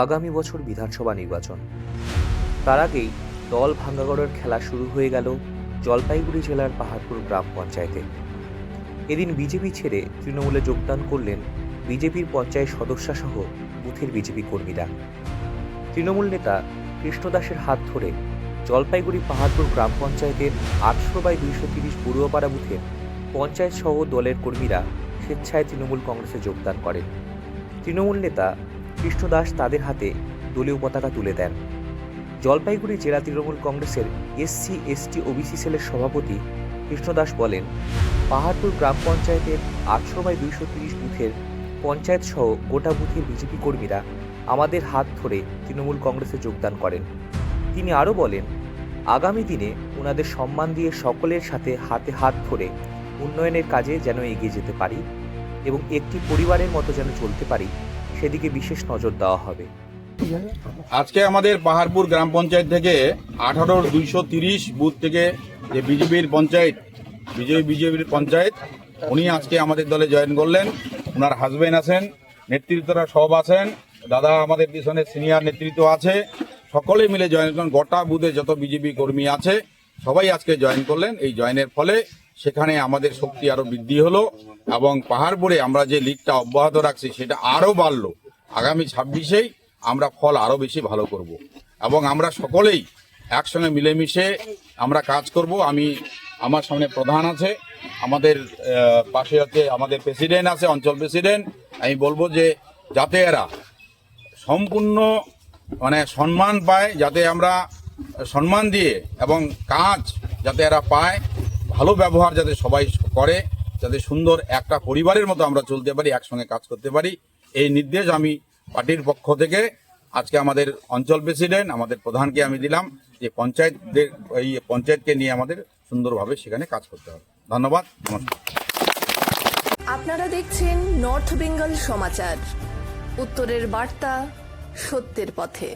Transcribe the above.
আগামী বছর বিধানসভা নির্বাচন। তার আগেই দল ভাঙ্গাগড়ের খেলা শুরু হয়ে গেল জলপাইগুড়ি জেলার পাহাড়পুর গ্রাম পঞ্চায়েতে। এদিন বিজেপি ছেড়ে তৃণমূলে যোগদান করলেন বিজেপির পঞ্চায়েত সদস্যসহ বুথের বিজেপি কর্মীরা। তৃণমূল নেতা কৃষ্ণদাসের হাত ধরে জলপাইগুড়ি পাহাড়পুর গ্রাম পঞ্চায়েতের আটশো বাই দুইশো তিরিশ পড়ুয়াপাড়া বুথের পঞ্চায়েত সহ দলের কর্মীরা স্বেচ্ছায় তৃণমূল কংগ্রেসে যোগদান করেন। তৃণমূল নেতা কৃষ্ণদাস তাদের হাতে দলীয় পতাকা তুলে দেন। জলপাইগুড়ি জেলা তৃণমূল কংগ্রেসের এসসি এসটি ওবিসি সেলের সভাপতি কৃষ্ণদাস বলেন, পাহাড়পুর গ্রাম পঞ্চায়েতের আটশো বাই দুইশো তিরিশ বুথের পঞ্চায়েত সহ গোটা বুথের বিজেপি কর্মীরা আমাদের হাত ধরে তৃণমূল কংগ্রেসে যোগদান করেন। তিনি আরও বলেন, আগামী দিনে ওনাদের সম্মান দিয়ে সকলের সাথে হাতে হাত ধরে উন্নয়নের কাজে যেন এগিয়ে যেতে পারি এবং একটি পরিবারের মতো যেন চলতে পারি। সেদিকে বিশেষ নজর দেওয়া হবে। আজকে আমাদের পাহাড়পুর গ্রাম পঞ্চায়েত থেকে আঠারোর দুইশো তিরিশ বুথ থেকে যে বিজেপির পঞ্চায়েত, বিজেপি বিজেপির পঞ্চায়েত, উনি আজকে আমাদের দলে জয়েন করলেন। ওনার হাজবেন্ড আছেন, নেতৃত্বরা সব আছেন, দাদা আমাদের পিছনে সিনিয়র নেতৃত্ব আছে, সকলে মিলে জয়েন করলেন। গোটা বুথে যত বিজেপি কর্মী আছে, সবাই আজকে জয়েন করলেন। এই জয়েনের ফলে সেখানে আমাদের শক্তি আরও বৃদ্ধি হলো এবং পাহাড়পুরে আমরা যে লিগটা অব্যাহত রাখছি সেটা আরও বাড়লো। আগামী ছাব্বিশেই আমরা ফল আরও বেশি ভালো করব এবং আমরা সকলেই একসঙ্গে মিলেমিশে আমরা কাজ করব। আমি আমার সামনে প্রধান আছে, আমাদের পাশে আছে আমাদের প্রেসিডেন্ট আছে, অঞ্চল প্রেসিডেন্ট। আমি বলব যে যাতে এরা সম্পূর্ণ মানে সম্মান পায়, যাতে আমরা সম্মান দিয়ে এবং কাজ যাতে এরা পায় ভালো ব্যবহার যাতে সবাই করে, যাতে সুন্দর একটা পরিবারের মতো আমরা চলতে পারি, একসঙ্গে কাজ করতে পারি, এই নির্দেশ আমি পার্টির পক্ষ থেকে আজকে আমাদের অঞ্চল প্রেসিডেন্ট, আমাদের প্রধানকে আমি দিলাম যে পঞ্চায়েতদের, এই পঞ্চায়েতকে নিয়ে আমাদের সুন্দরভাবে সেখানে কাজ করতে হবে। ধন্যবাদ আপনারা দেখছেন নর্থ বেঙ্গল সমাচার। উত্তরের বার্তা সত্যের পথে।